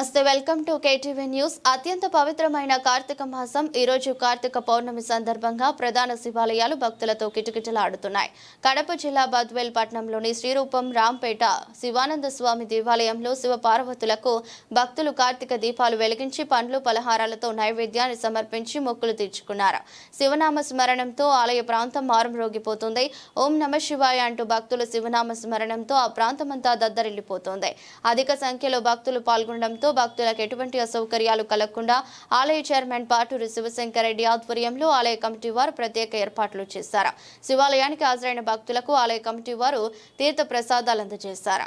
నమస్తే welcome to KTV news. అత్యంత పవిత్రమైన కార్తీక మాసం ఈ రోజు కార్తీక పౌర్ణమి సందర్భంగా ప్రధాన శివాలయాలు భక్తులతో కిటకిటలాడుతున్నాయి. కడప జిల్లా బద్వేల్ పట్టణంలోని శ్రీరూపం రాంపేట శివానంద స్వామి దేవాలయంలో శివ పార్వతులకు భక్తులు కార్తీక దీపాలు వెలిగించి పండ్లు పలహారాలతో నైవేద్యాన్ని సమర్పించి మొక్కులు తీర్చుకున్నారు. శివనామ స్మరణంతో ఆలయ ప్రాంతం మారుమ్రోగిపోతుంది ఓం నమ శివాయ అంటూ భక్తుల శివనామ స్మరణంతో ఆ ప్రాంతమంతా దద్దరిల్లిపోతోంది. అధిక సంఖ్యలో భక్తులు పాల్గొనడంతో భక్తులకు ఎటువంటి అసౌకర్యాలు కలగకుండా ఆలయ చైర్మన్ పాటూరి శివశంకర్ రెడ్డి ఆధ్వర్యంలో ఆలయ కమిటీ వారు ప్రత్యేక ఏర్పాట్లు చేశారు. శివాలయానికి హాజరైన భక్తులకు ఆలయ కమిటీ వారు తీర్థ ప్రసాదాలు అందజేశారు.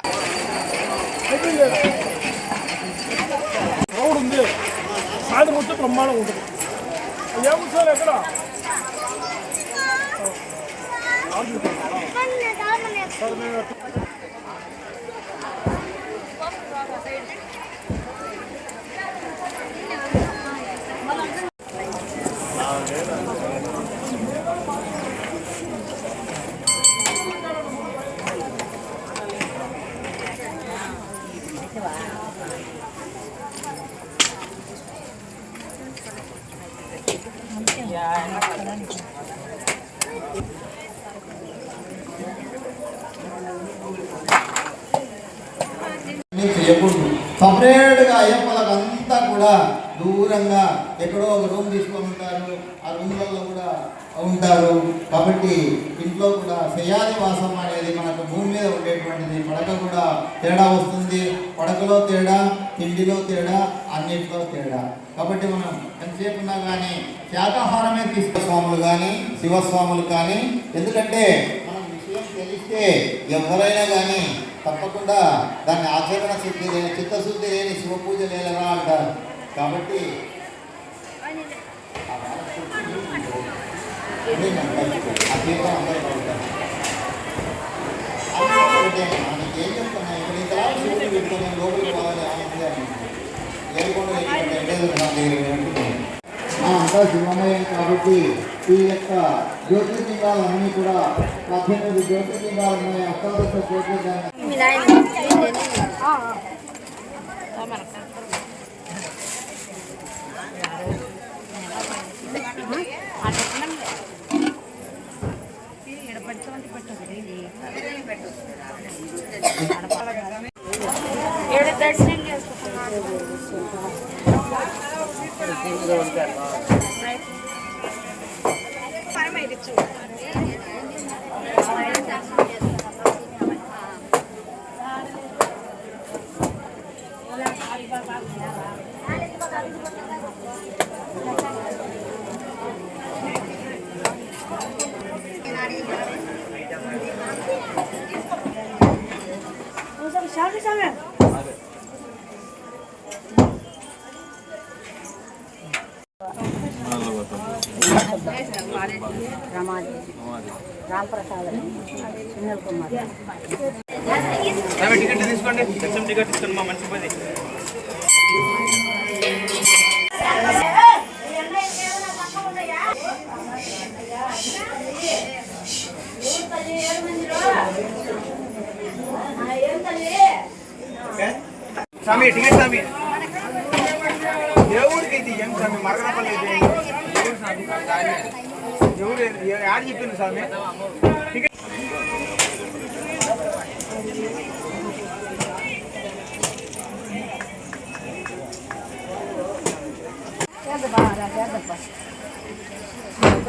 సార్ ఎక్కడ సార్ చేయకూడదు సపరేట్గా అయ్యప్పలకు అంతా కూడా దూరంగా ఎక్కడో ఒక రూమ్ తీసుకొని ఉంటారు. ఆ రూమ్లలో కూడా ఉంటారు. కాబట్టి ఇంట్లో కూడా శయాది వాసం అనేది మనకు భూమి మీద ఉండేటువంటిది. పడక కూడా తేడా వస్తుంది. పడకలో తేడా తిండిలో తేడా అన్నింటిలో తేడా. కాబట్టి మనం ఎంతసేపు ఉన్నా కానీ శాకాహారమే తీసుకున్న స్వాములు కానీ శివస్వాములు కానీ ఎందుకంటే మనం విషయం తెలిస్తే ఎవరైనా కానీ తప్పకుండా దాన్ని ఆచరణ శుద్ధి లేని చిత్తశుద్ధి లేని శివ పూజ లేదరా అంటారు. కాబట్టి ఆ మనస్ఫూర్తి చెప్తున్నా? ఇక్కడ ఇంత శివుడు పెట్టుకొని లోపలికి పోవాలి ఆనందంగా ఏడుకోండి అంతా శివమయం కాబట్టి ఈ యొక్క జ్యోతిర్లింగాలన్నీ కూడా పద్దెనిమిది జ్యోతిర్లింగాలు ఉన్నాయి అష్టాదశ జ్యోతిర్లింగాలు. ఏడు దర్శనం చేసుకుంటున్నాను శాంతి సమయం రమాదేవి రాంప్రసాద్ సునీల్ కుమార్ ఆమె టికెట్ తీసుకోండి దర్శనం టికెట్ తీసుకోండి మా మంచి పది స్వామి టికెట్ స్వామి. ఎవరికి ఇది ఏం స్వామి? మరగనపల్లి ఇది ఎవరు స్వామి? ఎవరు యాడ్ చెప్పింది స్వామి? టికెట్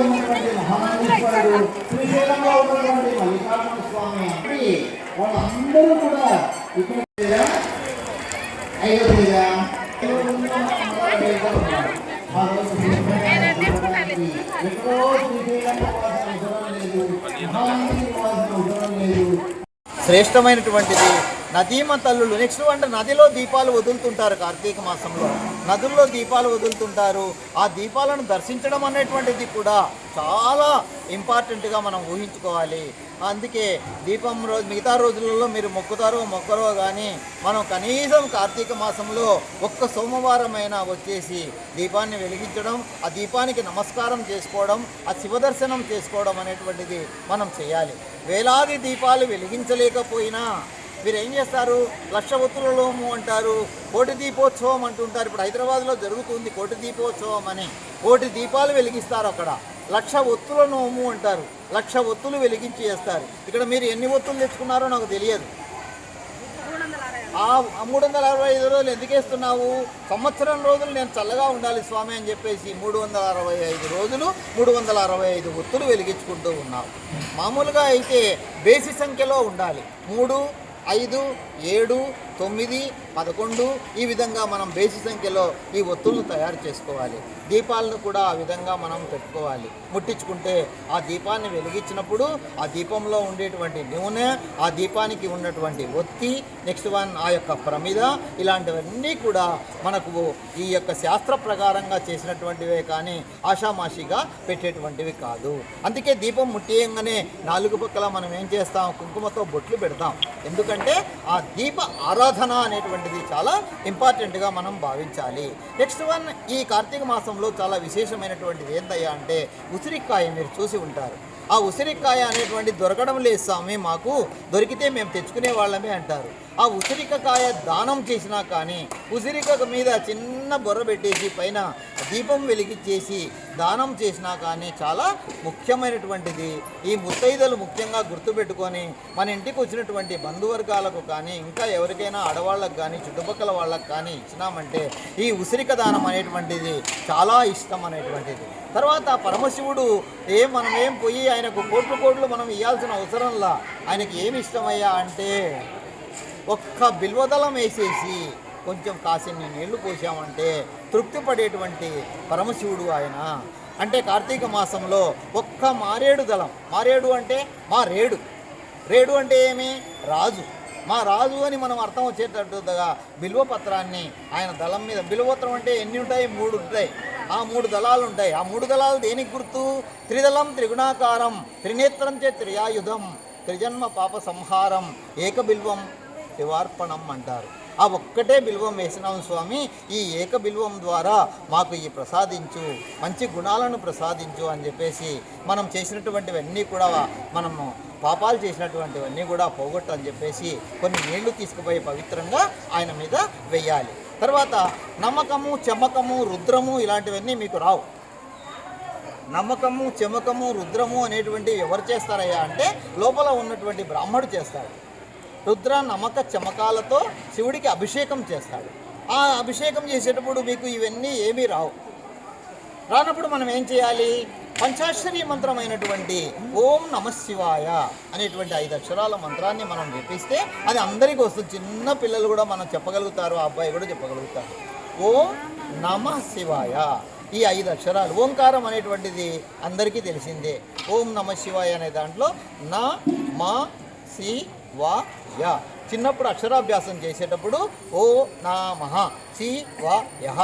ఉన్నటువంటి మహానందీశ్వరుడు శ్రీశైలంలో ఉన్నటువంటి మల్లికార్జున స్వామి అంటే వాళ్ళందరూ కూడా ఇక్కడ లేదా ఎక్కడో శ్రేష్టమైనటువంటిది నదీమ తల్లులు నెక్స్ట్ అంటే నదిలో దీపాలు వదులుతుంటారు కార్తీక మాసంలో. నదుల్లో దీపాలు వదులుతుంటారు. ఆ దీపాలను దర్శించడం అనేటువంటిది కూడా చాలా ఇంపార్టెంట్గా మనం ఊహించుకోవాలి. అందుకే దీపం రోజు మిగతా రోజులలో మీరు మొక్కుతారో మొక్కరో కానీ మనం కనీసం కార్తీక మాసంలో ఒక్క సోమవారమైనా వచ్చేసి దీపాన్ని వెలిగించడం ఆ దీపానికి నమస్కారం చేసుకోవడం ఆ శివదర్శనం చేసుకోవడం అనేటువంటిది మనం చేయాలి. వేలాది దీపాలు వెలిగించలేకపోయినా మీరు ఏం చేస్తారు? లక్ష ఒత్తులలోము అంటారు. కోటి దీపోత్సవం అంటుంటారు. ఇప్పుడు హైదరాబాద్లో జరుగుతుంది కోటి దీపోత్సవం అని. కోటి దీపాలు వెలిగిస్తారు అక్కడ. లక్ష ఒత్తుల నోము అంటారు. లక్ష ఒత్తులు వెలిగించి చేస్తారు ఇక్కడ మీరు ఎన్ని ఒత్తులు తెచ్చుకున్నారో నాకు తెలియదు. ఆ మూడు వందల అరవై ఐదు రోజులు ఎందుకు వేస్తున్నావు? సంవత్సరం రోజులు నేను చల్లగా ఉండాలి స్వామి అని చెప్పేసి మూడు వందల అరవై ఐదు రోజులు మూడు వందల అరవై ఐదు ఒత్తులు వెలిగించుకుంటూ ఉన్నావు. మామూలుగా అయితే బేసి సంఖ్యలో ఉండాలి. మూడు ఐదు ఏడు తొమ్మిది పదకొండు ఈ విధంగా మనం బేసి సంఖ్యలో ఈ ఒత్తులను తయారు చేసుకోవాలి. దీపాలను కూడా ఆ విధంగా మనం పెట్టుకోవాలి. ముట్టించుకుంటే ఆ దీపాన్ని వెలిగించినప్పుడు ఆ దీపంలో ఉండేటువంటి నూనె ఆ దీపానికి ఉన్నటువంటి ఒత్తి నెక్స్ట్ వన్ ఆ యొక్క ప్రమిద ఇలాంటివన్నీ కూడా మనకు ఈ యొక్క శాస్త్ర ప్రకారంగా చేసినటువంటివే కానీ ఆషామాషిగా పెట్టేటువంటివి కాదు. అందుకే దీపం ముట్టియంగానే నాలుగు పక్కల మనం ఏం చేస్తాం? కుంకుమతో బొట్లు పెడతాం. ఎందుకంటే ఆ దీప ఆరాధన అనేటువంటి అనేటువంటిది చాలా ఇంపార్టెంట్గా మనం భావించాలి. నెక్స్ట్ వన్ ఈ కార్తీక మాసంలో చాలా విశేషమైనటువంటిది ఏంటయ్యా అంటే ఉసిరికాయ మీరు చూసి ఉంటారు. ఆ ఉసిరికాయ అనేటువంటి దొరకడం లేదు స్వామి మాకు దొరికితే మేము తెచ్చుకునే వాళ్ళమే అంటారు. ఆ ఉసిరికాయ దానం చేసినా కానీ ఉసిరిక మీద చిన్న బొర్ర పెట్టేసి పైన దీపం వెలిగించేసి దానం చేసినా కానీ చాలా ముఖ్యమైనటువంటిది. ఈ ముత్తైదలు ముఖ్యంగా గుర్తుపెట్టుకొని మన ఇంటికి వచ్చినటువంటి బంధువర్గాలకు కానీ ఇంకా ఎవరికైనా ఆడవాళ్ళకు కానీ చుట్టుపక్కల వాళ్ళకు కానీ ఇచ్చినామంటే ఈ ఉసిరిక దానం అనేటువంటిది చాలా ఇష్టం అనేటువంటిది. తర్వాత పరమశివుడు ఏం మనం ఏం పోయి ఆయనకు కోట్లు కోట్లు మనం ఇవ్వాల్సిన అవసరంలా ఆయనకి ఏమి ఇష్టమయ్యా అంటే ఒక్క బిల్వదళం వేసేసి కొంచెం కాసిన్ని నీళ్ళు పోసామంటే తృప్తి పడేటువంటి పరమశివుడు ఆయన. అంటే కార్తీక మాసంలో ఒక్క మారేడు దళం. మారేడు అంటే మా రేడు. రేడు అంటే ఏమి? రాజు. మా రాజు అని మనం అర్థం వచ్చేటట్టుగా బిల్వపత్రాన్ని ఆయన దళం మీద. బిల్వపత్రం అంటే ఎన్ని ఉంటాయి? మూడు ఉంటాయి. ఆ మూడు దళాలు ఉంటాయి. ఆ మూడు దళాలు దేనికి గుర్తు? త్రిదళం త్రిగుణాకారం త్రినేత్రం చే త్రియాయుధం త్రిజన్మ పాప సంహారం ఏకబిల్వం. శివార్పణం అంటారు. ఆ ఒక్కటే బిల్వం వేసినాం స్వామి ఈ ఏక బిల్వం ద్వారా మాకు ఈ ప్రసాదించు మంచి గుణాలను ప్రసాదించు అని చెప్పేసి మనం చేసినటువంటివన్నీ కూడా మనము పాపాలు చేసినటువంటివన్నీ కూడా పోగొట్టు అని చెప్పేసి కొన్ని నీళ్ళు తీసుకుపోయి పవిత్రంగా ఆయన మీద వెయ్యాలి తర్వాత నమ్మకము చెమ్మకము రుద్రము ఇలాంటివన్నీ మీకు రావు. నమ్మకము చెమకము రుద్రము అనేటువంటివి ఎవరు చేస్తారయ్యా అంటే లోపల ఉన్నటువంటి బ్రాహ్మడు చేస్తాడు. రుద్ర నమక చమకాలతో శివుడికి అభిషేకం చేస్తాడు. ఆ అభిషేకం చేసేటప్పుడు మీకు ఇవన్నీ ఏమీ రావు. రానప్పుడు మనం ఏం చేయాలి? పంచాక్షరీ మంత్రమైనటువంటి ఓం నమ శివాయ అనేటువంటి ఐదు అక్షరాల మంత్రాన్ని మనం జపిస్తే అది అందరికీ వస్తుంది. చిన్న పిల్లలు కూడా మనం చెప్పగలుగుతారు ఆ అబ్బాయి కూడా చెప్పగలుగుతారు. ఓం నమ శివాయ. ఈ ఐదు అక్షరాలు ఓంకారం అనేటువంటిది అందరికీ తెలిసిందే. ఓం నమ శివాయ అనే దాంట్లో నా మా సి వా యా. చిన్నప్పుడు అక్షరాభ్యాసం చేసేటప్పుడు ఓ నా సి వా యహ.